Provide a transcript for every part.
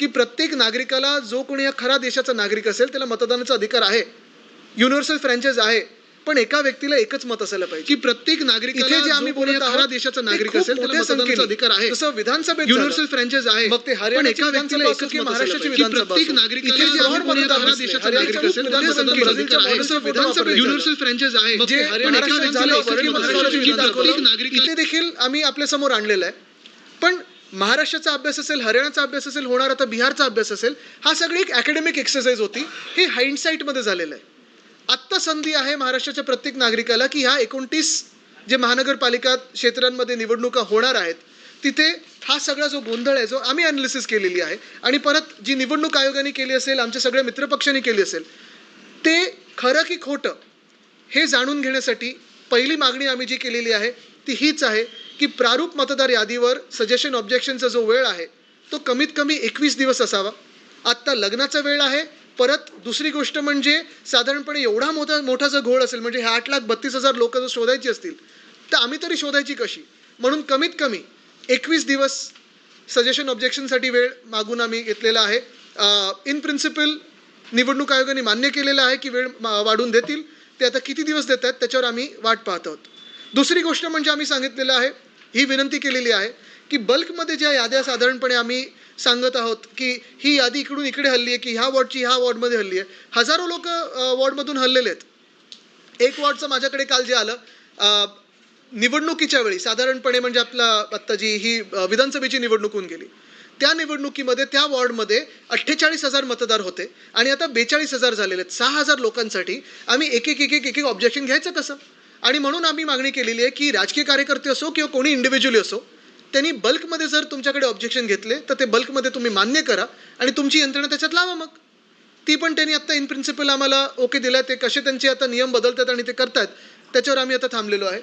की प्रत्येक नागरिकाला जो कोणी या खरा देशाचा नागरिक असेल त्याला मतदानाचा अधिकार आहे. युनिव्हर्सल फ्रँचाईज आहे. पण एका व्यक्तीला एकच मत असायला पाहिजे. की प्रत्येक नागरिक इथे जे आम्ही बोलत आहोत खरा देशाचा नागरिक असेल त्याला मतदानाचा अधिकार आहे. जसं विधानसभेत युनिव्हर्सल फ्रँचाईज आहे. मग ते हरियाणाची विधानसभा असो की महाराष्ट्राची विधानसभा प्रत्येक नागरिक इथे जे आम्ही बोलत आहोत खरा देशाचा नागरिक असेल त्याला मतदानाचा अधिकार आहे. जसं विधानसभेत युनिव्हर्सल फ्रँचाईज आहे. जे हरियाणाची झालं असो की महाराष्ट्राची विधानसभा नागरिक इथे देखील आम्ही आपल्यासमोर आणलेलं आहे. पण महाराष्ट्राचा अभ्यास असेल हरियाणाचा अभ्यास असेल होणार आता बिहारचा अभ्यास असेल हा सगळी एक अकॅडमिक एक्सरसाइज होती. हे हाइंडसाईटमध्ये झालेलं आहे. आत्ता संधी आहे महाराष्ट्राच्या प्रत्येक नागरिकाला की ह्या एकोणतीस जे महानगरपालिका क्षेत्रांमध्ये निवडणुका होणार आहेत तिथे हा सगळा जो गोंधळ आहे जो आम्ही अनालिसिस केलेली आहे आणि परत जी निवडणूक आयोगाने केली असेल आमच्या सगळ्या मित्रपक्षांनी केली असेल ते खरं की खोटं हे जाणून घेण्यासाठी पहिली मागणी आम्ही जी केलेली आहे ती हीच आहे की प्रारूप मतदार यादीवर सजेशन ऑब्जेक्शनचा जो वेळ आहे तो कमीत कमी एकवीस दिवस असावा. आत्ता लग्नाचा वेळ आहे परत दुसरी गोष्ट म्हणजे साधारणपणे एवढा मोठा मोठा जर घोळ असेल म्हणजे हे आठ लाख बत्तीस हजार लोक जर शोधायची असतील तर आम्ही तरी शोधायची कशी? म्हणून कमीत कमी एकवीस दिवस सजेशन ऑब्जेक्शनसाठी वेळ मागून आम्ही घेतलेला आहे. इन प्रिन्सिपल निवडणूक आयोगाने मान्य केलेलं आहे की वेळ मा- वाढवून देतील. ते आता किती दिवस देत आहेत त्याच्यावर आम्ही वाट पाहत आहोत. दुसरी गोष्ट म्हणजे आम्ही सांगितलेलं आहे ही विनंती केलेली आहे की बल्कमध्ये ज्या याद्या साधारणपणे आम्ही सांगत आहोत की ही यादी इकडून इकडे हल्ली आहे की ह्या वॉर्डची ह्या वॉर्डमध्ये हल्ली आहे. हजारो लोक वॉर्डमधून हल्लेले आहेत. एक वॉर्डचं माझ्याकडे काल जे आलं निवडणुकीच्या वेळी साधारणपणे म्हणजे आपला आत्ता जी ही विधानसभेची निवडणूक होऊन गेली. त्या निवडणुकीमध्ये त्या वॉर्डमध्ये अठ्ठेचाळीस हजार मतदार होते आणि आता बेचाळीस हजार झालेले आहेत. सहा हजार लोकांसाठी आम्ही एक एक एक एक एक एक ऑब्जेक्शन घ्यायचं कसं? आणि म्हणून आम्ही मागणी केलेली आहे की राजकीय कार्यकर्ते असो किंवा कोणी इंडिव्हिज्युअली असो त्यांनी बल्कमध्ये जर तुमच्याकडे ऑब्जेक्शन घेतले तर ते बल्कमध्ये तुम्ही मान्य करा आणि तुमची यंत्रणा त्याच्यात लावा मग. ती पण त्यांनी आत्ता इन प्रिन्सिपल आम्हाला ओके दिला ते कसे त्यांचे आता नियम बदलतात आणि ते करतात त्याच्यावर आम्ही आता थांबलेलो आहे.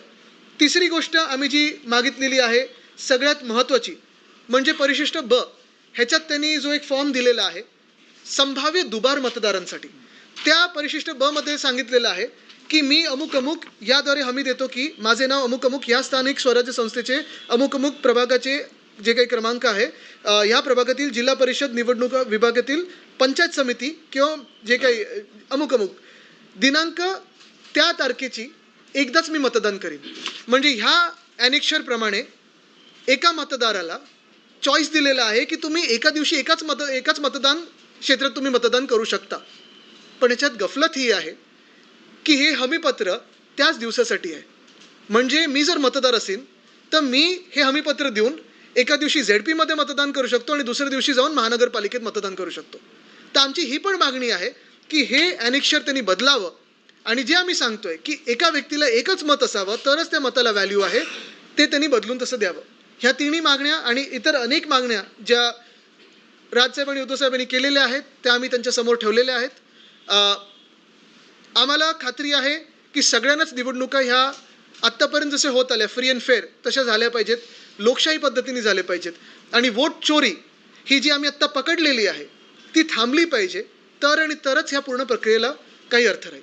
तिसरी गोष्ट आम्ही जी मागितलेली आहे सगळ्यात महत्त्वाची म्हणजे परिशिष्ट ब ह्याच्यात त्यांनी जो एक फॉर्म दिलेला आहे संभाव्य दुबार मतदारांसाठी. त्या परिशिष्ट ब मध्ये सांगितलेलं आहे की मी अमुक अमुक याद्वारे हमी देतो की माझे नाव अमुक अमुक या स्थानिक स्वराज्य संस्थेचे अमुक अमुक प्रभागाचे जे काही क्रमांक आहे ह्या प्रभागातील जिल्हा परिषद निवडणूक विभागातील पंचायत समिती किंवा जे काही अमुक अमुक दिनांक त्या तारखेची एकदाच मी मतदान करीन. म्हणजे ह्या ॲनेक्शरप्रमाणे एका मतदाराला चॉईस दिलेला आहे की तुम्ही एका दिवशी एकाच मत एकाच मतदान क्षेत्रात तुम्ही मतदान करू शकता. पण याच्यात गफलत ही आहे की हे हमीपत्र त्याच दिवसासाठी आहे. म्हणजे मी जर मतदार असेल तर मी हे हमीपत्र देऊन एका दिवशी झेड पीमध्ये मतदान करू शकतो आणि दुसऱ्या दिवशी जाऊन महानगरपालिकेत मतदान करू शकतो. तर आमची ही पण मागणी आहे की हे अनेक्षर त्यांनी बदलावं. आणि जे आम्ही सांगतोय की एका व्यक्तीला एकच मत असावं तरच त्या मताला व्हॅल्यू आहे ते त्यांनी बदलून तसं द्यावं. ह्या तिन्ही मागण्या आणि इतर अनेक मागण्या ज्या राजसाहेब आणि उद्धवसाहेबांनी केलेल्या आहेत त्या आम्ही त्यांच्यासमोर ठेवलेल्या आहेत. आम्हाला खात्री आहे की सगळ्यांनाच निवडणुका ह्या आत्तापर्यंत जसे होत आल्या फ्री अँड फेअर तशा झाल्या पाहिजेत लोकशाही पद्धतीने झाल्या पाहिजेत. आणि वोट चोरी ही जी आम्ही आत्ता पकडलेली आहे ती थांबली पाहिजे तर आणि तरच ह्या पूर्ण प्रक्रियेला काही अर्थ राहील?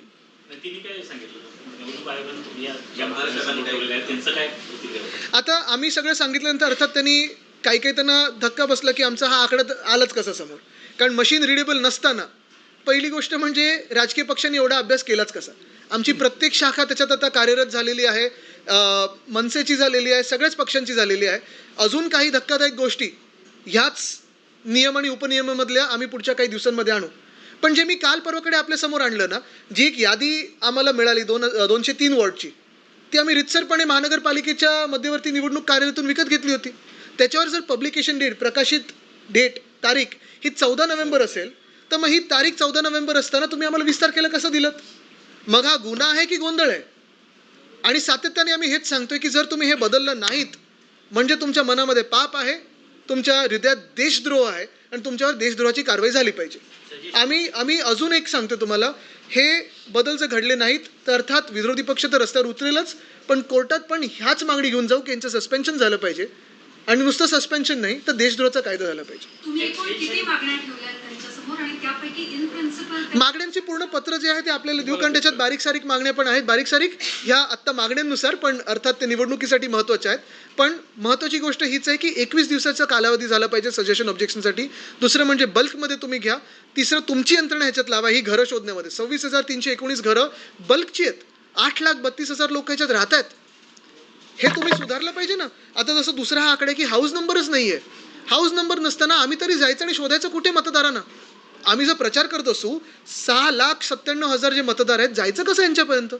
आता आम्ही सगळं सांगितल्यानंतर अर्थात त्यांनी काही काही त्यांना धक्का बसला की आमचा हा आकडा आलाच कसा समोर? कारण मशीन रिडेबल नसताना पहिली गोष्ट म्हणजे राजकीय पक्षांनी एवढा अभ्यास केलाच कसा? आमची प्रत्येक शाखा त्याच्यात आता कार्यरत झालेली आहे मनसेची झालेली आहे सगळ्याच पक्षांची झालेली आहे. अजून काही धक्कादायक गोष्टी ह्याच नियम आणि उपनियमामधल्या आम्ही पुढच्या काही दिवसांमध्ये आणू. पण जे मी काल परवाकडे आपल्यासमोर आणलं ना जी एक यादी आम्हाला मिळाली दोन दोनशे तीन वॉर्डची ती आम्ही रितसरपणे महानगरपालिकेच्या मध्यवर्ती निवडणूक कार्यालयातून विकत घेतली होती. त्याच्यावर जर पब्लिकेशन डेट प्रकाशित डेट तारीख ही चौदा नोव्हेंबर असेल तर मग ही तारीख चौदा नोव्हेंबर असताना तुम्ही आम्हाला विस्तार केला कसं दिलं? मग हा गुन्हा आहे की गोंधळ आहे? आणि सातत्याने आम्ही हेच सांगतोय की जर तुम्ही हे बदललं नाहीत म्हणजे तुमच्या मनामध्ये पाप आहे तुमच्या हृदयात देशद्रोह आहे आणि तुमच्यावर देशद्रोहाची कारवाई झाली पाहिजे. आम्ही आम्ही अजून एक सांगतो तुम्हाला हे बदल जर घडले नाहीत तर अर्थात विरोधी पक्ष तर रस्त्यावर उतरेलच पण कोर्टात पण ह्याच मागणी घेऊन जाऊ की यांचं सस्पेन्शन झालं पाहिजे. आणि नुसतं सस्पेन्शन नाही तर देशद्रोहाचा कायदा झाला पाहिजे. मागण्यांची पूर्ण पत्र जे आहे ते आपल्याला देऊ कारण त्याच्यात बारीक सारीक मागण्या पण आहेत. बारीक सारीक ह्या आत्ता मागण्यांनुसार पण अर्थात ते निवडणुकीसाठी महत्त्वाच्या आहेत. पण महत्त्वाची गोष्ट हीच आहे की एकवीस दिवसाचा कालावधी झाला पाहिजे सजेशन ऑब्जेक्शनसाठी दुसरं म्हणजे बल्कमध्ये तुम्ही घ्या. तिसरं तुमची यंत्रणा ह्याच्यात लावा ही घरं शोधण्यामध्ये. सव्वीस हजार तीनशे एकोणीस घरं बल्कची आहेत. आठ लाख बत्तीस हजार लोक ह्याच्यात राहत आहेत. हे तुम्ही सुधारलं पाहिजे ना. आता जसं दुसरा हा आकडा आहे की हाऊस नंबरच नाहीये. हाऊस नंबर नसताना आम्ही तरी जायचं आणि शोधायचं कुठे मतदारांना? आम्ही जर प्रचार करत असू सहा लाख सत्त्याण्णव हजार जे मतदार आहेत जायचं कसं यांच्यापर्यंत?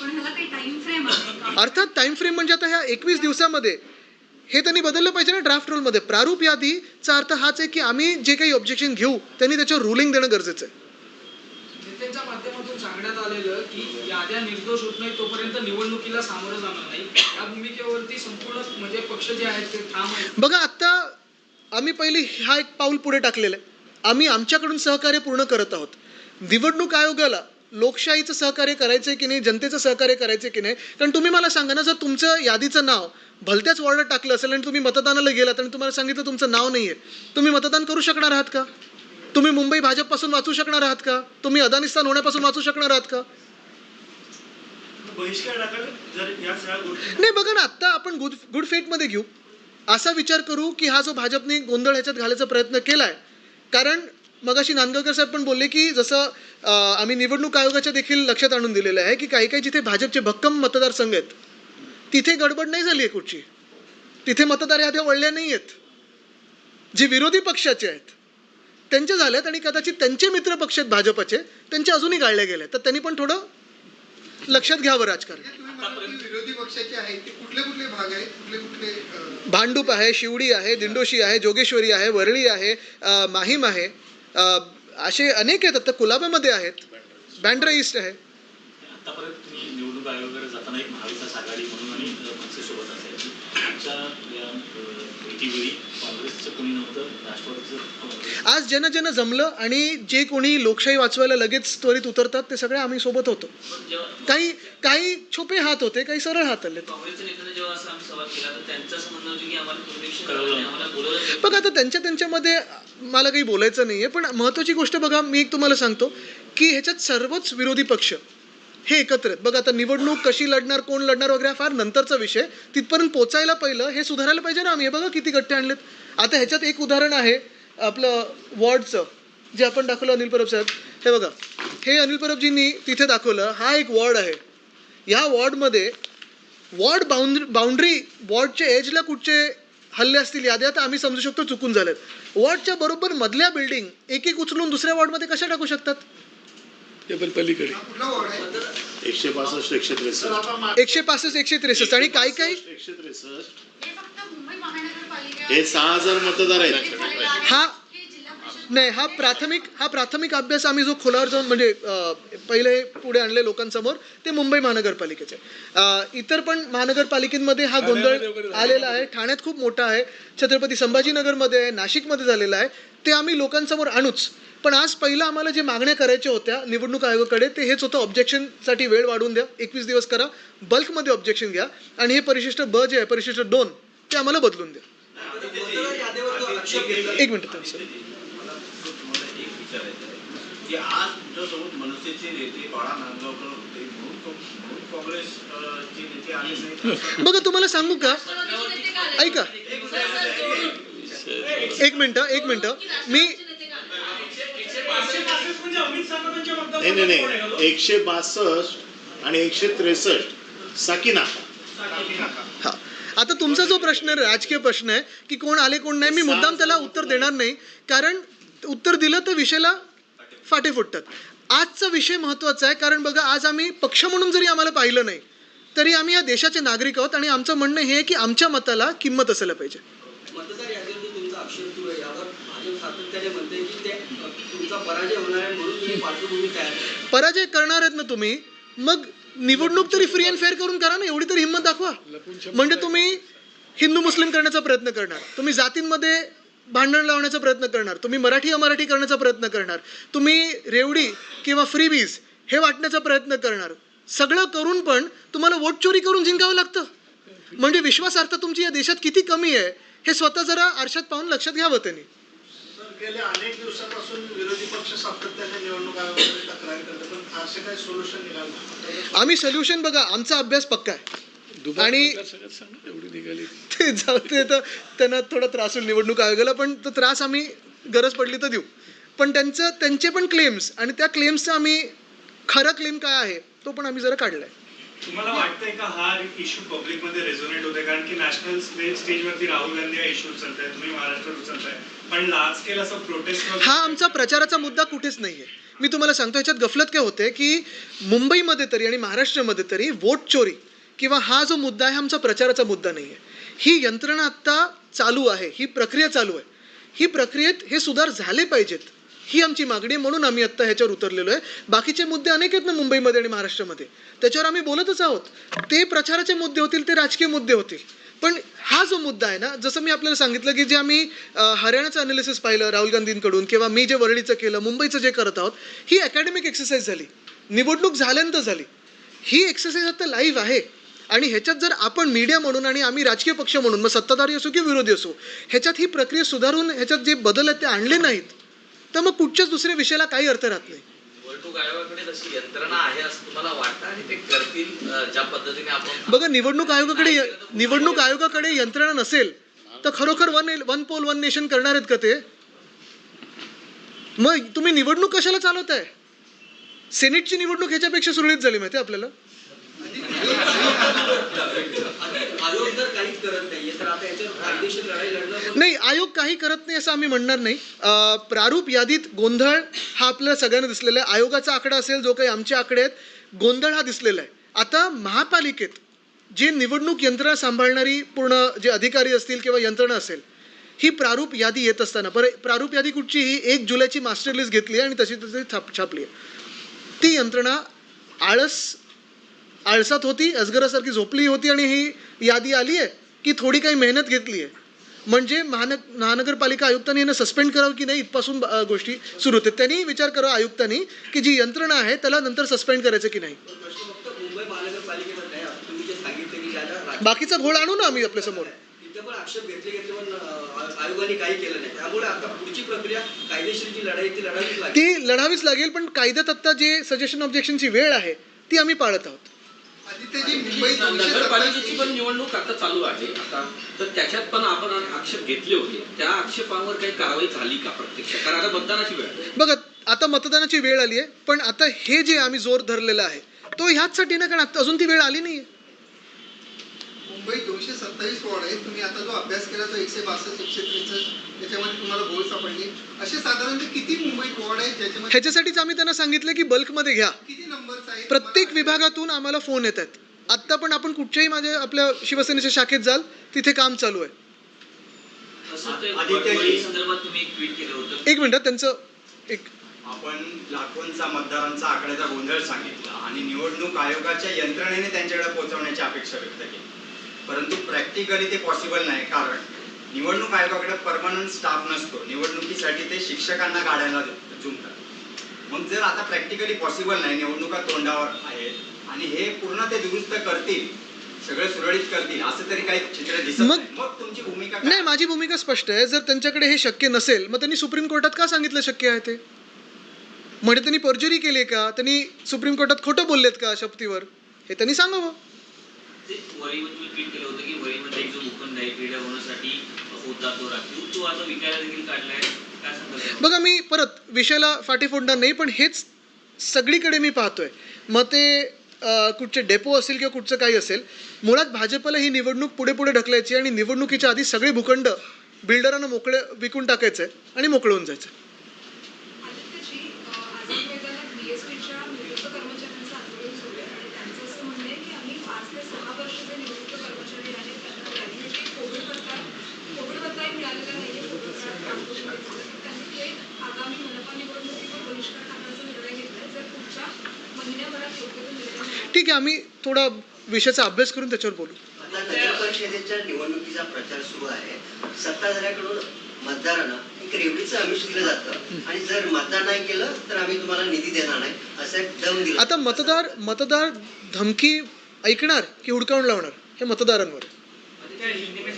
पण ह्याला काही टाइम फ्रेम आहे का? अर्थात टाइम फ्रेम म्हणजे आता ह्या एकवीस दिवसामध्ये हे त्यांनी बदललं पाहिजे ना ड्राफ्ट रोलमध्ये प्रारूप यादीचा अर्थ हाच आहे की आम्ही जे काही ऑब्जेक्शन घेऊ त्यांनी त्याच्यावर रुलिंग देणं गरजेचं आहे. नेत्यांच्या माध्यमातून सांगण्यात आलेलं की याद्या निर्दोष होत नाही तोपर्यंत निवडणुकीला सामोरं जाणार नाही. या भूमिकेवरती संपूर्ण म्हणजे पक्ष जे आहेत ते ठाम आहेत. बघा आत्ता आम्ही पहिली हा एक पाऊल पुढे टाकलेलं आहे. आम्ही आमच्याकडून सहकार्य पूर्ण करत आहोत. निवडणूक आयोगाला लोकशाहीचं सहकार्य करायचं की नाही जनतेचं सहकार्य करायचं की नाही कारण तुम्ही मला सांगा ना जर तुमचं यादीचं नाव भलत्याच वॉर्डात टाकलं असेल आणि तुम्ही मतदानाला गेलात आणि तुम्हाला सांगितलं तुमचं नाव नाही आहे तुम्ही मतदान करू शकणार आहात का? तुम्ही मुंबई भाजपपासून वाचू शकणार आहात का? तुम्ही अदानिस्तान होण्यापासून वाचू शकणार आहात का? नाही बघा ना आत्ता आपण गुड गुड फेटमध्ये घेऊ. असा विचार करू की हा जो भाजपने गोंधळ ह्याच्यात घालायचा प्रयत्न केलाय कारण मगाशी नांदगावकर साहेब पण बोलले की जसं आम्ही निवडणूक आयोगाच्या देखील लक्षात आणून दिलेलं आहे की काही काही जिथे भाजपचे भक्कम मतदारसंघ आहेत तिथे गडबड नाही झाली आहे कुठची? तिथे मतदार याद्या वळल्या नाही आहेत. जे विरोधी पक्षाचे आहेत त्यांच्या झाल्यात आणि कदाचित त्यांचे मित्र पक्ष आहेत भाजपचे त्यांचे अजूनही गाळले गेले तर त्यांनी पण थोडं लक्षात घ्यावं राजकारण. विरोधी पक्षाचे आहेत ते कुठले कुठले भाग आहेत? कुठले कुठले भांडूप आहे शिवडी आहे दिंडोशी आहे जोगेश्वरी आहे वरळी आहे अ, माहीम आहे अ, असे अनेक आहेत आता कुलाब्यामध्ये आहेत. बँड्रा ईस्ट आहे. आतापर्यंत तुम्ही निवडणूक आयोगाकडे जाताना एक महाविकास आघाडी म्हणून आणि मनसेसोबत असायची. भेटीवेळी काँग्रेसचं कोणी नव्हतं राष्ट्रवादीचं काँग्रेस आज जन जन जमलं आणि जे कोणी लोकशाही वाचवायला लगेच त्वरित उतरतात ते सगळे आम्ही सोबत होतो काही काही छोपे हात होते काही सरळ हात आले. नाही नाही. बघा आता त्यांच्या त्यांच्यामध्ये मला काही बोलायचं नाहीये पण महत्वाची गोष्ट बघा मी एक तुम्हाला सांगतो की ह्याच्यात सर्वच विरोधी पक्ष हे एकत्र बघ आता निवडणूक कशी लढणार कोण लढणार वगैरे हा फार नंतरचा विषय. तिथपर्यंत पोचायला पहिलं हे सुधारायला पाहिजे ना आम्ही. हे बघा किती गट्टे आणलेत. आता ह्याच्यात एक उदाहरण आहे आपलं वॉर्डचं जे आपण दाखवलं अनिल परब साहेब. हे बघा. हे अनिल परबजींनी तिथे दाखवलं. हा एक वॉर्ड आहे. ह्या वॉर्डमध्ये वॉर्ड बाउंड्री बाउंड्री वॉर्डच्या एजला कुठचे हल्ले असतील याद्या तर आम्ही समजू शकतो चुकून झालेत. वॉर्डच्या बरोबर मधल्या बिल्डिंग एक एक उचलून दुसऱ्या वॉर्डमध्ये कशा टाकू शकतात? आहे एकशे पासष्ट एकशे त्रेसष्ट. एकशे पासष्ट एकशे त्रेसष्ट. आणि काही काही एकशे त्रेसष्ट. हे फक्त मुंबई महानगरपालिका हे सहा हजार मतदार आहेत. हा हे नाही हा प्राथमिक हा प्राथमिक अभ्यास आम्ही जो खोलावर जाऊन म्हणजे पहिले पुढे आणले लोकांसमोर ते मुंबई महानगरपालिकेचे. इतर पण महानगरपालिकेमध्ये हा गोंधळ आलेला आहे. ठाण्यात खूप मोठा आहे. छत्रपती संभाजीनगरमध्ये आहे नाशिकमध्ये झालेला आहे. ते आम्ही लोकांसमोर आणूच पण आज पहिलं आम्हाला जे मागण्या करायच्या होत्या निवडणूक आयोगाकडे ते हेच होतं. ऑब्जेक्शनसाठी वेळ वाढवून द्या. एकवीस दिवस करा. बल्कमध्ये ऑब्जेक्शन घ्या. आणि हे परिशिष्ट ब जे आहे परिशिष्ट दोन ते आम्हाला बदलून द्या. एक मिनिट बघा तुम्हाला सांगू का? ऐका. एक मिनिट एक मिनिट. मी नाही नाही नाही. एकशे बासष्ट आणि एकशे त्रेसष्ट. साकिना. हा. आता तुमचा जो प्रश्न आहे राजकीय प्रश्न आहे की कोण आले कोण नाही मी मुद्दाम त्याला उत्तर देणार नाही. कारण उत्तर दिलं तर विषयाला फाटे फुटतात. आजचा विषय महत्त्वाचा आहे कारण बघा आज आम्ही पक्ष म्हणून जरी आम्हाला पाहिलं नाही तरी आम्ही या देशाचे नागरिक आहोत आणि आमचं म्हणणं हे आहे की आमच्या मताला किंमत असायला पाहिजे. सातत्याने म्हणते की ते तुमचा पराजय होणार आहे म्हणून तुम्ही पार्श्वभूमी तयार करा. पराजय करणार आहेत ना तुम्ही मग निवडणूक तरी फ्री अँड फेअर करून करा ना एवढी तरी हिंमत दाखवा. म्हणजे तुम्ही हिंदू मुस्लिम करण्याचा प्रयत्न करणार. तुम्ही जातींमध्ये भांडण लावण्याचा प्रयत्न करणार. तुम्ही मराठी अमराठी करण्याचा प्रयत्न करणार. तुम्ही रेवडी किंवा फ्रीबीज हे वाटण्याचा प्रयत्न करणार. सगळं करून पण तुम्हाला वोट चोरी करून जिंकावं लागतं. म्हणजे विश्वासार्हता तुमची या देशात किती कमी आहे हे स्वतः जरा आरशात पाहून लक्षात घ्यावं त्यांनी. गेल्या अनेक दिवसापासून विरोधी पक्ष सातत्याने निवडणूक आयोगाकडे तक्रारी करतात पण फारसे काही सोल्युशन निघालं. आम्ही सोल्युशन बघा आमचा अभ्यास पक्का आहे. आणि ते जाऊ ते तर त्यांना थोडा त्रास होईल निवडणूक आयोगाला पण तो त्रास आम्ही गरज पडली तर देऊ. पण त्यांचं त्यांचे पण क्लेम्स आणि त्या क्लेम्सचा आम्ही खरं क्लेम काय आहे तो पण आम्ही जरा काढलाय. तुम्हाला वाटतंय का हा इश्यू पब्लिकमध्ये रेझोनेट होते कारण की नॅशनल स्टेजवरती राहुल गांधी हा इश्यू उचलताय तुम्ही महाराष्ट्रात उचलताय. पण लार्ज स्केल असं प्रोटेस्ट हा आमचा प्रचाराचा मुद्दा कुठेच नाहीये. मी तुम्हाला सांगतो ह्याच्यात गफलत काय होते की मुंबईमध्ये तरी आणि महाराष्ट्रामध्ये तरी वोट चोरी किंवा हा जो मुद्दा आहे आमचा प्रचाराचा मुद्दा नाही आहे ही यंत्रणा आत्ता चालू आहे ही प्रक्रिया चालू आहे. ही प्रक्रियेत हे सुधार झाले पाहिजेत. ही आमची मागणी आहे म्हणून आम्ही आत्ता ह्याच्यावर उतरलेलो आहे. बाकीचे मुद्दे अनेक आहेत ना मुंबईमध्ये आणि महाराष्ट्रामध्ये. त्याच्यावर आम्ही बोलतच आहोत. ते प्रचाराचे मुद्दे होतील ते राजकीय मुद्दे होतील. पण हा जो मुद्दा आहे ना जसं मी आपल्याला सांगितलं की जे आम्ही हरियाणाचं अनालिसिस पाहिलं राहुल गांधींकडून किंवा मी जे वरळीचं केलं मुंबईचं जे करत आहोत ही अकॅडमिक एक्सरसाइज झाली. निवडणूक झाल्यानंतर झाली. ही एक्सरसाइज आता लाईव्ह आहे. आणि ह्याच्यात जर आपण मीडिया म्हणून आणि आम्ही राजकीय पक्ष म्हणून मग सत्ताधारी असो किंवा विरोधी असो ह्याच्यात ही प्रक्रिया सुधारून ह्याच्यात जे बदल आहेत ते आणले नाहीत. तर मग कुठच्याच दुसऱ्या विषयाला काही अर्थ राहत नाही. आहे बघा निवडणूक आयोगाकडे निवडणूक आयोगाकडे यंत्रणा नसेल तर खरोखर one one poll one nation करणार आहेत का ते? मग तुम्ही निवडणूक कशाला चालवताय? सेनेटची निवडणूक ह्याच्यापेक्षा सुरळीत झाली माहिती आपल्याला? आयोग जर काहीच करत नाहीये. तर आता याच्यावर कायदेशीर लढाई लढणं पण नाही आयोग काही करत नाही असं आम्ही म्हणणार नाही. अं, प्रारूप यादीत गोंधळ हा आपल्याला सगळ्यांना दिसलेला आहे. आयोगाचा आकडा असेल जो काही आमचे आकडे आहेत गोंधळ हा दिसलेला आहे. आता महापालिकेत जे निवडणूक यंत्रणा सांभाळणारी पूर्ण जे अधिकारी असतील किंवा यंत्रणा असेल ही प्रारूप यादी येत असताना बरं प्रारूप यादी कुठची? ही एक जुलैची मास्टर लिस्ट घेतली आहे आणि तशी तशी छाप छापली आहे. ती यंत्रणा आळस आळसात होती अजगरासारखी झोपली होती आणि ही यादी आली आहे की थोडी काही मेहनत घेतली आहे. म्हणजे महान महानगरपालिका आयुक्तांनी यांना सस्पेंड करावं की नाही इथपासून गोष्टी सुरू होते त्यांनी विचार करावा आयुक्तांनी की जी यंत्रणा आहे त्याला नंतर सस्पेंड करायचं की नाही. बाकीचा घोळ आणू ना आम्ही आपल्यासमोर समोर. ती लढावीच लागेल पण कायद्यात आत्ता जे सजेशन ऑब्जेक्शनची वेळ आहे ती आम्ही पाळत आहोत. मुंबई नगरपालिकेची पण निवडणूक आता चालू आहे. आता तर त्याच्यात पण आपण आक्षेप घेतले होते. त्या आक्षेपावर काही कारवाई झाली का प्रत्यक्ष? कारण आता मतदानाची वेळ. बघा आता मतदानाची वेळ आली आहे पण आता हे जे आम्ही जोर धरलेला आहे तो ह्याचसाठी ना कारण आता अजून ती वेळ आली नाही मुंबई दोनशे सत्तावीस वॉर्ड आहे. तुम्ही आता जो अभ्यास केला तो एकशे बासष्ट एकशे त्रेसष्ट त्याच्यामध्ये तुम्हाला गोल सापडली. असे साधारणतः किती मुंबईत वॉर्ड आहेत ज्याच्यामध्ये ह्याच्यासाठीच आम्ही त्यांना सांगितलं की बल्कमध्ये घ्या. किती नंबर्स आहेत? प्रत्येक विभागातून आम्हाला फोन येत आहेत. आत्ता पण आपण कुठच्याही माझ्या आपल्या शिवसेनेच्या शाखेत जाल तिथे काम चालू आहे. एक मिनिट त्यांचं एक आपण लाखोंचा मतदारांचा आकड्याचा गोंधळ सांगितला आणि निवडणूक आयोगाच्या यंत्रणेने त्यांच्याकडे पोहोचवण्याची अपेक्षा व्यक्त केली. परंतु प्रॅक्टिकली ते पॉसिबल नाही. कारण निवडणूक आयोगाकडे परमनंट स्टाफ नसतो. निवडणुकीसाठी ते शिक्षकांना गाड्याला जुंपतात मग जर आता प्रॅक्टिकली पॉसिबल नाही निवडणुका तोंडावर आहेत आणि हे पूर्ण ते दुरुस्त करतील सगळं सुरळीत करतील असं तरी काही चित्र दिसत मग- नाही. मग तुमची भूमिका काय? नाही माझी भूमिका स्पष्ट आहे. जर त्यांच्याकडे हे शक्य नसेल मग त्यांनी सुप्रीम कोर्टात का सांगितलं शक्य आहे ते? म्हणजे त्यांनी पर्जरी केली का? त्यांनी सुप्रीम कोर्टात खोटं बोललेत का शपथीवर? हे त्यांनी सांगावं. ते वरीमध्ये तुम्ही ट्विट केलं होतं की वरीमध्ये एक जो मुकुंद आहे क्रीडा होण्यासाठी होता तो राखीव. तो आता विकायला देखील काढलाय. काय बघा मी परत विषयाला फाटी फोडणार नाही पण हेच सगळीकडे मी पाहतोय. मग ते कुठचे डेपो असेल किंवा कुठचं काही असेल मुळात भाजपला ही निवडणूक पुढे पुढे ढकलायची आणि निवडणुकीच्या आधी सगळे भूखंड बिल्डरांना मोकळे विकून टाकायचं आहे आणि मोकळं होऊन जायचं आदित्यजी अ, आझाद मैदानात बीएसपीच्या निवृत्त कर्मचाऱ्यांचं आंदोलन सुरू आहे आणि त्यांचं असं म्हणणं आहे की आम्ही पाच ते सहा वर्ष जे निवृत्त कर्मचारी आहेत त्यांना ग्रॅज्युएटली कोविड भत्ता कोविड भत्ताही मिळालेला नाही आहे कोविड काळात काम करून घेतलं. त्यांनी थेट आगामी मनपा निवडणुकीवर बहिष्कार टाकण्याचा निर्णय घेतलाय जर पुढच्या महिन्याभरात योग्य तो निर्णय मिळाला ठीक आहे आम्ही थोडा विषयाचा अभ्यास करून त्याच्यावर बोलू. परिषदेच्या निवडणुकीचा प्रचार सुरू आहे. सत्ताधाऱ्याकडून मतदारांना एक रेवडीचं आमिष दिलं जातं आणि जर मतदान नाही केलं तर आम्ही तुम्हाला निधी देणार नाही असं एक दम दिला आता मतदार मतदार धमकी ऐकणार की हुडकावून लावणार हे मतदारांवर? में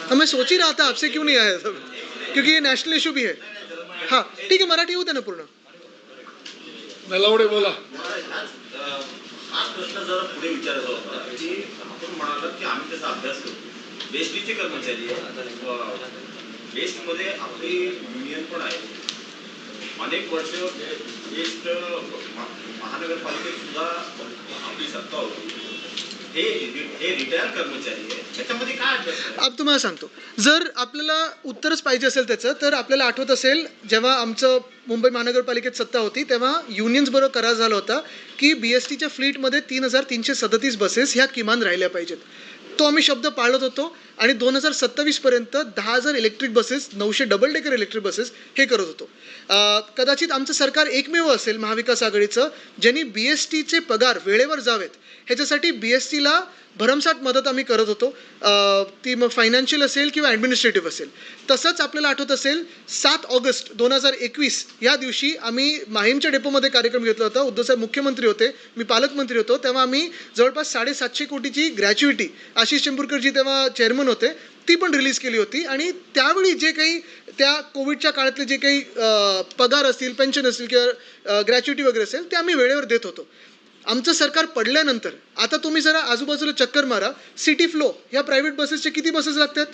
हाँ, मैं सोच ही रहा था आपसे क्यों नहीं आया? क्योंकि ये नॅशनल इशू भी है. हाँ ठीक आहे मराठी होऊ दे ना पूर्ण. नलावडे बोला. हा प्रश्न जरा पुढे विचारायचा होता. की आपण म्हणालात की आम्ही त्याचा अभ्यास करतो. बेस्टीचे कर्मचारी बेस्टमध्ये आपली युनियन पण आहे. अनेक वर्ष बेस्ट महानगरपालिकेत सुद्धा आपली सत्ता होती. हे हे रिटायर कर्मचारी आहे त्याच्यामध्ये काय अब तुम्हाला सांगतो. जर आपल्याला उत्तरच पाहिजे असेल त्याचं तर आपल्याला आठवत असेल जेव्हा आमचं मुंबई महानगरपालिकेत सत्ता होती तेव्हा युनियन्स बरोबर करार झाला होता की बी एस टीच्या फ्लीटमध्ये तीन हजार तीनशे सदतीस बसेस ह्या किमान राहिल्या पाहिजेत. तो आम्ही शब्द पाळत होतो आणि दोन हजार सत्तावीसपर्यंत दहा हजार इलेक्ट्रिक बसेस नऊशे डबल डेकर इलेक्ट्रिक बसेस हे करत होतो. कदाचित आमचं सरकार एकमेव असेल महाविकास आघाडीचं ज्यांनी बी एस टीचे पगार वेळेवर जावेत. ह्याच्यासाठी बी एस टीला भरमसाठ मदत आम्ही करत होतो. ती मग फायनान्शियल असेल किंवा ॲडमिनिस्ट्रेटिव्ह असेल. तसंच आपल्याला आठवत असेल सात ऑगस्ट दोन हजार एकवीस या दिवशी आम्ही माहीमच्या डेपोमध्ये कार्यक्रम घेतला होता. उद्धवसाहेब मुख्यमंत्री होते मी पालकमंत्री होतो. तेव्हा आम्ही जवळपास साडेसातशे कोटीची ग्रॅच्युइटी आशिष चेंबूरकरजी तेव्हा चेअरमन होते. ती पण रिलीज केली होती. आणि त्यावेळी जे काही त्या कोविडच्या काळातले जे काही पगार असतील पेन्शन असतील किंवा ग्रॅच्युइटी वगैरे असेल ते आम्ही वेळेवर देत होतो. आमचं सरकार पडल्यानंतर आता तुम्ही जरा आजूबाजूला चक्कर मारा सिटी फ्लो ह्या प्रायव्हेट बसेसचे किती बसेस लागतात?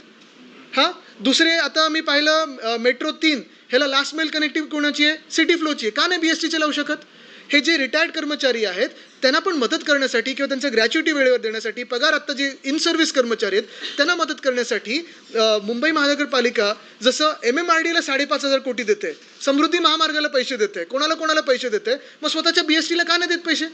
हां? दुसरे आता मी पाहिलं मेट्रो तीन ह्याला लास्ट मेल कनेक्टिव्ह कोणाची आहे? सिटी फ्लोची आहे. का नाही बी एस टीचे लावू शकत? हे जे रिटायर्ड कर्मचारी आहेत त्यांना पण मदत करण्यासाठी किंवा त्यांचं ग्रॅच्युटी वेळेवर देण्यासाठी पगार आत्ता जे इन सर्व्हिस कर्मचारी आहेत त्यांना मदत करण्यासाठी मुंबई महानगरपालिका जसं एम एम आर डीला साडेपाच हजार कोटी देते समृद्धी महामार्गाला पैसे देते कोणाला कोणाला पैसे देते मग स्वतःच्या बी एस टीला का नाही देत पैसे?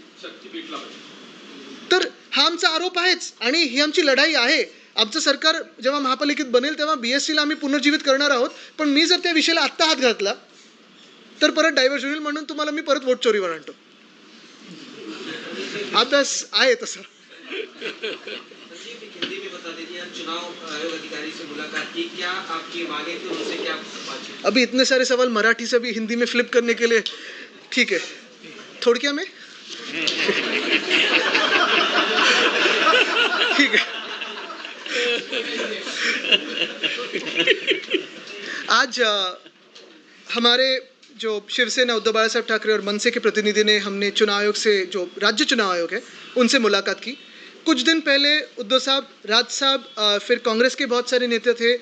तर हा आमचा आरोप आहेच आणि ही आमची लढाई आहे. आमचं सरकार जेव्हा महापालिकेत बनेल तेव्हा बी एस सीला आम्ही पुनर्जीवित करणार आहोत पण मी जर त्या विषयाला आत्ता हात घातला तर परत डायव्हर्शन होईल म्हणून तुम्हाला मी परत वोट चोरीवर आणतो. अभ्यास आहे तसं. संजीव एक हिंदी में बता दीजिए आज चुनाव आयोग अधिकारी से मुलाकात की क्या आपकी मांगे थी उनसे क्या बातचीत अभी इतने सारे सवाल मराठी से भी हिंदी में फ्लिप करने के लिए ठीक है। थोडक्या में? ठीक है। आज अ, हमारे जो शिवसेना उद्धव बाला साहब ठाकरे और मनसे के प्रतिनिधि ने हमने चुनाव आयोग से जो राज्य चुनाव आयोग है उनसे मुलाकात की। कुछ दिन पहले उद्धव साहब राज साहब फिर कांग्रेस के बहुत सारे नेता थे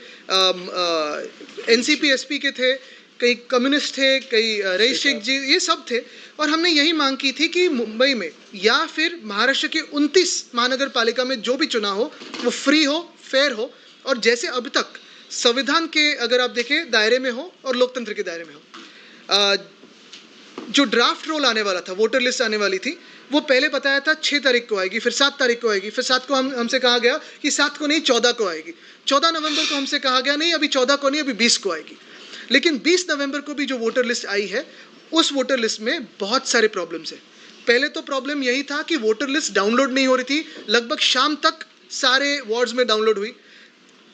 N C P S P के थे कई कम्युनिस्ट थे कई रईस शेख जी ये सब थे। और हमने यही मांग की थी कि मुंबई में या फिर महाराष्ट्र के 29 महानगर पालिका में जो भी चुनाव हो वो फ्री हो फेयर हो और जैसे अब तक संविधान के अगर आप देखें दायरे में हो और लोकतंत्र के दायरे में हो। जो ड्राफ्ट रोल आने वाला था वोटर लिस्ट आने वाली थी, वो पहले बताया था छः तारीख को आएगी, फिर सात तारीख को आएगी, फिर सात को हम, हमसे कहा गया कि सात को नहीं, चौदह को आएगी। चौदह नवंबर को हमसे कहा गया, नहीं, अभी चौदह को नहीं, अभी बीस को आएगी। लेकिन बीस नवंबर को भी जो वोटर लिस्ट आई है, उस वोटर लिस्ट में बहुत सारे प्रॉब्लम्स हैं। पहले तो प्रॉब्लम यही था कि वोटर लिस्ट डाउनलोड नहीं हो रही थी, लगभग शाम तक सारे वार्ड्स में डाउनलोड हुई।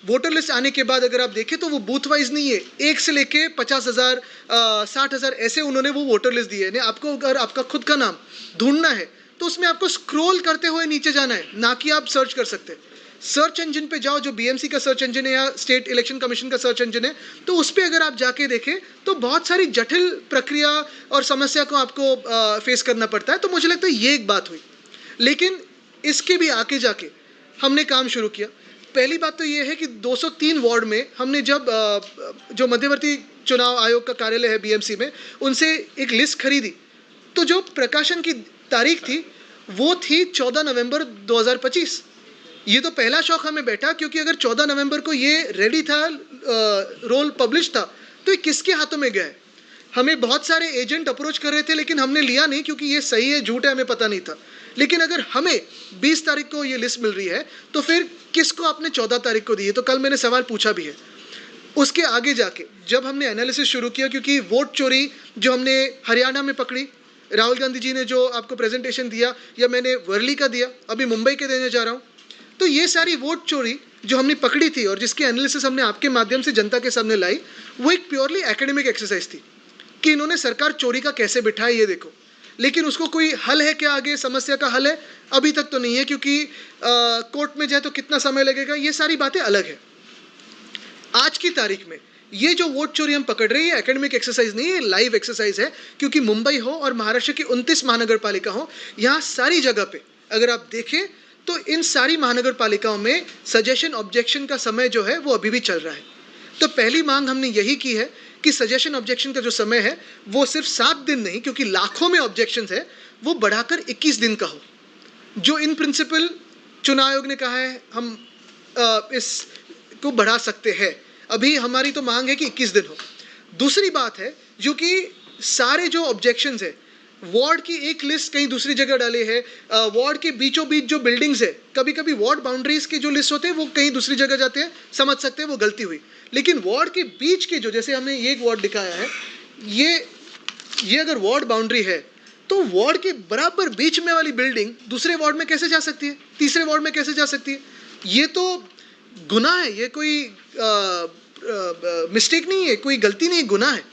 वोटर लिस्ट आने के बाद अगर आप देखें तो वो बूथ वाइज नहीं है। एक से लेके पचास हज़ार साठ हज़ार ऐसे उन्होंने वो वोटर लिस्ट दी है। आपको अगर आपका खुद का नाम ढूंढना है तो उसमें आपको स्क्रोल करते हुए नीचे जाना है ना कि आप सर्च कर सकते। हैं सर्च इंजन पे जाओ जो बीएमसी का सर्च इंजन है या स्टेट इलेक्शन कमीशन का सर्च इंजन है तो उस पर अगर आप जाके देखें तो बहुत सारी जटिल प्रक्रिया और समस्या को आपको आ, फेस करना पड़ता है। तो मुझे लगता है ये एक बात हुई। लेकिन इसके भी आके जाके हमने काम शुरू किया। पहली बात तो ये है कि 203 वार्ड में हमने जब जो मध्यवर्ती चुनाव आयोग का कार्यालय है बीएमसी में, उनसे एक लिस्ट खरीदी। तो जो प्रकाशन की तारीख थी, वो थी 14 नवंबर 2025 ये तो पहला शौक हमें बैठा, क्योंकि अगर 14 नवंबर को ये रेडी था रोल पब्लिश था तो ये किसके हाथों में गए हमें बहुत सारे एजेंट अप्रोच कर रहे थे, लेकिन हमने लिया नहीं, क्योंकि ये सही है, झूठ है, हमें पता नहीं था। लेकिन अगर हमें 20 तारीख को ये लिस्ट मिल रही है तो फिर किसको आपने 14 तारीख को दी है? तो कल मैंने सवाल पूछा भी है। उसके आगे जाके, जब हमने एनालिसिस शुरू किया, क्योंकि वोट चोरी जो हमने हरियाणा में पकड़ी, राहुल गांधी जी ने जो आपको प्रेजेंटेशन दिया, या मैंने वर्ली का दिया, अभी मुंबई के देने जा रहा हूँ तो ये सारी वोट चोरी जो हमने पकड़ी थी और जिसकी एनालिसिस हमने आपके माध्यम से जनता के सामने लाई, वो एक प्योरली एकेडमिक एक्सरसाइज थी कि इन्होंने सरकार चोरी का कैसे बिठाया, ये देखो। लेकिन उसको कोई हल है क्या आगे? समस्या का हल है? अभी तक तो नहीं है क्योंकि अ, कोर्ट में जाए तो कितना समय लगेगा? ये सारी बातें अलग है। आज की तारीख में ये जो वोट चोरी हम पकड़ रहे हैं एकेडमिक एक्सरसाइज नहीं है लाइव एक्सरसाइज है क्योंकि मुंबई हो और महाराष्ट्र की 29 महानगर पालिका हो यहाँ सारी जगह पे अगर आप देखें तो इन सारी महानगर पालिकाओं में सजेशन ऑब्जेक्शन का समय जो है वो अभी भी चल रहा है। तो पहली मांग हमने यही की है कि सजेशन ऑब्जेक्शन का जो समय है, वो सिर्फ़ सात दिन नहीं, क्योंकि लाखों में ऑब्जेक्शन है, वो बढ़ाकर 21 दिन का हो। जो इन प्रिंसिपल चुनाव आयोग ने कहा है, हम इस को बढ़ा सकते हैं। अभी हमारी तो मांग है कि 21 दिन हो। दूसरी बात है, जो कि सारे जो ऑब्जेक्शन है वार्ड की एक लिस्ट कहीं दूसरी जगह डाली है। वार्ड के बीचों बीच जो बिल्डिंग्स है कभी कभी वार्ड बाउंड्रीज के जो लिस्ट होते हैं, वो कहीं दूसरी जगह जाते हैं, समझ सकते हैं वो गलती हुई। लेकिन वार्ड के बीच के जो, जैसे हमने ये एक वार्ड दिखाया है, ये ये अगर वार्ड बाउंड्री है तो वार्ड के बराबर बीच में वाली बिल्डिंग दूसरे वार्ड में कैसे जा सकती है? तीसरे वार्ड में कैसे जा सकती है? ये तो गुना है, ये कोई मिस्टेक नहीं है, कोई गलती नहीं गुनाह है।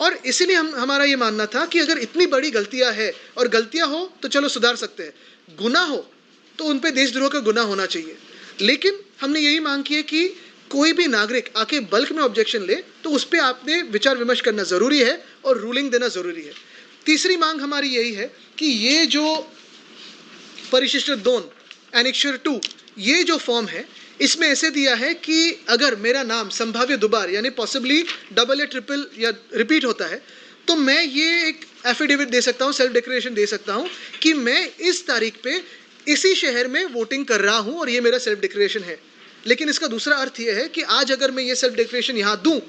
और इसीलिए हम, हमारा ये मानना था कि अगर इतनी बड़ी गलतियाँ है और गलतियाँ हो तो चलो सुधार सकते हैं। गुना हो तो उन पर देशद्रोह का गुना होना चाहिए। लेकिन हमने यही मांग की है कि कोई भी नागरिक आके बल्क में ऑब्जेक्शन ले तो उस पर आपने विचार विमर्श करना ज़रूरी है और रूलिंग देना ज़रूरी है। तीसरी मांग हमारी यही है कि ये जो परिशिष्ट दोन एनेक्शर टू ये जो फॉर्म है इसमें ऐसे दिया है कि अगर मेरा नाम संभाव्य दोबार, यानी पॉसिबली डबल या ट्रिपल या रिपीट होता है तो मैं ये एक एफिडेविट दे सकता हूँ सेल्फ डिक्लेरेशन दे सकता हूँ कि मैं इस तारीख पे इसी शहर में वोटिंग कर रहा हूँ और ये मेरा सेल्फ डिक्लेरेशन है। लेकिन इसका दूसरा अर्थ ये है कि आज अगर मैं ये सेल्फ डिक्लेरेशन यहाँ दूँ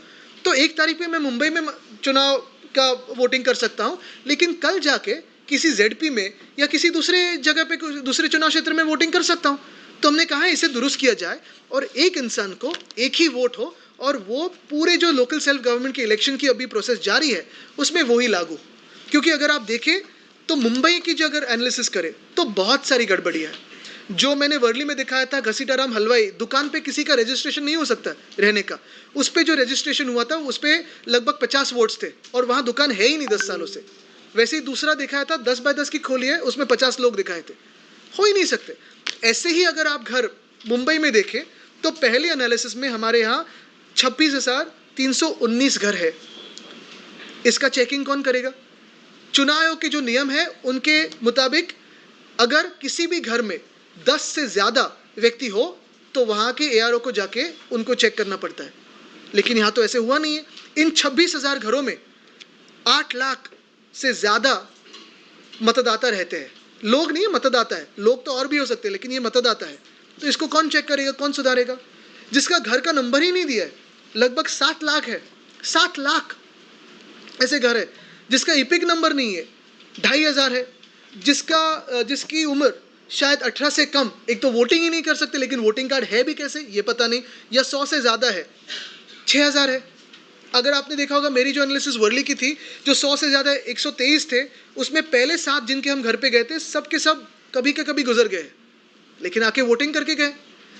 तो एक तारीख पे मैं मुंबई में चुनाव का वोटिंग कर सकता हूँ, लेकिन कल जाके किसी जेडपी में या किसी दूसरे जगह पे, दूसरे चुनाव क्षेत्र में वोटिंग कर सकता हूँ। तो हमने कहा इसे दुरुस्त किया जाए और एक इंसान को एक ही वोट हो और वो पूरे जो लोकल सेल्फ गवर्नमेंट के इलेक्शन की अभी प्रोसेस जारी है, उसमें वही लागू। क्योंकि अगर आप देखें तो मुंबई की जो अगर एनालिसिस करें तो बहुत सारी गड़बड़ियाँ हैं। जो मैंने वर्ली में दिखाया था, घसीटाराम हलवाई, दुकान पे किसी का रजिस्ट्रेशन नहीं हो सकता रहने का। उस पर जो रजिस्ट्रेशन हुआ था, उस पर लगभग पचास वोट्स थे और वहाँ दुकान है ही नहीं दस सालों से। वैसे ही दूसरा दिखाया था, दस बाय दस की खोली है, उसमें पचास लोग दिखाए थे। हो ही नहीं सकते। ऐसे ही अगर आप घर मुंबई में देखें तो पहले एनालिसिस में हमारे यहाँ छब्बीस हज़ार तीन सौ उन्नीस घर है। इसका चेकिंग कौन करेगा? चुनाव आयोग के जो नियम है, उनके मुताबिक अगर किसी भी घर में दस से ज़्यादा व्यक्ति हो तो वहाँ के एआरओ को जाके उनको चेक करना पड़ता है। लेकिन यहाँ तो ऐसे हुआ नहीं है। इन छब्बीस हज़ार घरों में आठ लाख से ज़्यादा मतदाता रहते हैं। लोग नहीं मतदाता है। लोग तो और भी हो सकते हैं, लेकिन ये मतदाता है। तो इसको कौन चेक करेगा, कौन सुधारेगा? जिसका घर का नंबर ही नहीं दिया है, लगभग सात लाख है। सात लाख ऐसे घर है, जिसका इपिक नंबर नहीं है, ढाई हज़ार है। जिसका जिसकी उम्र शायद अठारह से कम, एक तो वोटिंग ही नहीं कर सकते, लेकिन वोटिंग कार्ड है भी कैसे, ये पता नहीं, या सौ से ज़्यादा है छः हज़ार है। अगर आपने देखा होगा, मेरी जो एनालिसिस वर्ली की थी, जो सौ से ज़्यादा, एक सौ तेईस थे, उसमें पहले सात जिनके हम घर पे गए थे, सब के सब कभी के कभी गुजर गए, लेकिन आके वोटिंग करके गए।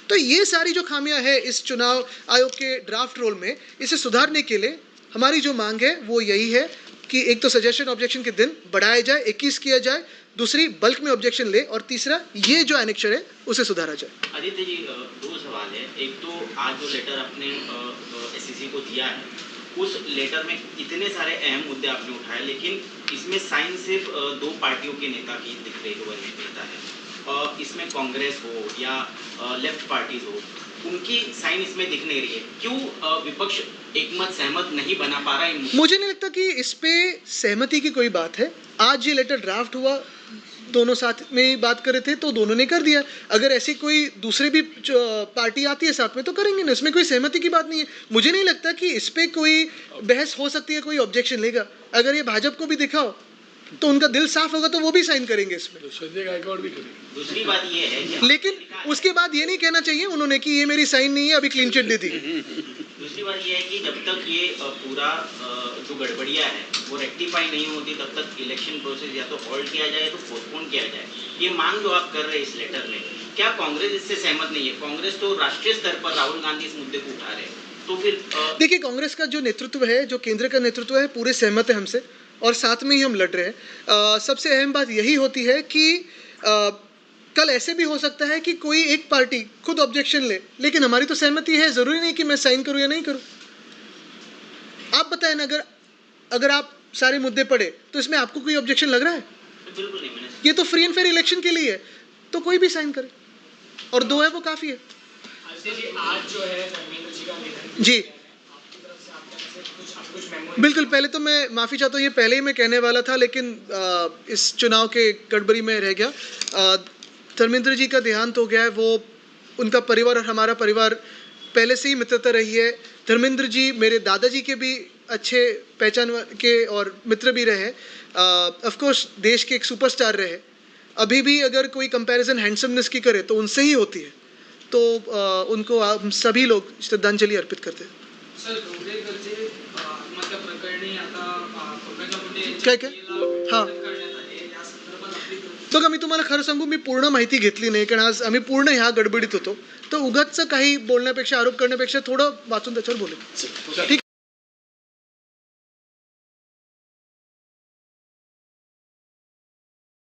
तो ये सारी जो खामियाँ है इस चुनाव आयोग के ड्राफ्ट रोल में, इसे सुधारने के लिए हमारी जो मांग है, वो यही है कि एक तो सजेशन ऑब्जेक्शन के दिन बढ़ाया जाए, इक्कीस किया जाए, दूसरी बल्क में ऑब्जेक्शन ले, और तीसरा ये जो एनेक्चर है, उसे सुधारा जाए। आदित्य जी दो सवाल है। एक तो आज जो लेटर आपने एससीसी को दिया है उस लेटर में इतने सारे अहम मुद्दे आपने उठाए, लेकिन इसमें साइन सिर्फ़ दो पार्टियों के नेता की दिख रही है नेता है। इसमें कांग्रेस हो या लेफ़्ट पार्टीज़ हो, उनकी साइन इसमें दिख नहीं रही है। क्यों विपक्ष एकमत, सहमत नहीं बना पा रहा है मुझे नहीं लगता कि इस पे सहमति की कोई बात है। आज ये लेटर ड्राफ्ट हुआ दोनों साथ में बात कर रहे थे तो दोनों ने कर दिया। अगर ऐसी कोई दूसरी भी पार्टी आती है साथ में तो करेंगे ना इसमें कोई सहमति की बात नहीं है। मुझे नहीं लगता कि इस पे कोई बहस हो सकती है कोई ऑब्जेक्शन लेगा। अगर ये भाजपा को भी दिखाओ तो उनका दिल साफ़ होगा तो वो भी साइन करेंगे इसमें। करेंगे। दूसरी बात ये है लेकिन उसके बाद ये नहीं कहना चाहिए उन्होंने कि ये मेरी साइन नहीं है अभी क्लीन चिट दी थी दूसरी बात ये है कि जब तक ये पूरा जो गड़बड़ियाँ है वो रेक्टिफाई नहीं होती तब तक इलेक्शन प्रोसेस या तो हॉल्ट किया जाए तो पोस्टपोन किया जाए। ये मांग जो आप कर रहे हैं इस लेटर में क्या कांग्रेस इससे सहमत नहीं है? कांग्रेस तो राष्ट्रीय स्तर पर राहुल गांधी इस मुद्दे को उठा रहे हैं। तो फिर देखिए कांग्रेस का जो नेतृत्व है जो केंद्र का नेतृत्व है पूरे सहमत है हमसे और साथ में ही हम लड़ रहे हैं। सबसे अहम बात यही होती है कि अ, कल ऐसे भी हो सकता है कि कोई एक पार्टी खुद ऑब्जेक्शन ले लेकिन हमारी तो सहमति है ज़रूरी नहीं कि मैं साइन करूँ या नहीं करूँ। आप बताएँ अगर अगर आप सारे मुद्दे पढ़े तो इसमें आपको कोई ऑब्जेक्शन लग रहा है? बिल्कुल नहीं मैंने ये तो फ्री एंड फेयर इलेक्शन के लिए है तो कोई भी साइन करे। और दो है वो काफ़ी है। आज जो है धर्मेंद्र जी का निधन जी। आपकी तरफ़ से आपके तरफ़ से कुछ आप कुछ मेमोरी बिल्कुल पहले तो मैं माफ़ी चाहता हूँ ये पहले ही मैं कहने वाला था लेकिन आ, इस चुनाव के गड़बड़ी में रह गया। धर्मेंद्र जी का देहांत हो गया है वो उनका परिवार और हमारा परिवार पहले से ही मित्रता रही है। धर्मेंद्र जी मेरे दादाजी के भी अच्छे पहचान के और मित्र भी रहे। ऑफ़ कोर्स देश के एक सुपरस्टार रहे। अभी भी अगर कोई कंपैरिजन हैंडसमनेस की करे तो उनसे ही होती है। तो आ, उनको हम सभी लोग श्रद्धांजलि अर्पित करते हैं। काय काय? हा. आपली बघा मी तुम्हाला खरं सांगू मी पूर्ण माहिती घेतली नाही कारण आज आम्ही पूर्ण ह्या गडबडीत होतो. तर उगाच काही बोलण्यापेक्षा आरोप करण्यापेक्षा थोडं वाचून त्याच्यावर बोलू. ठीक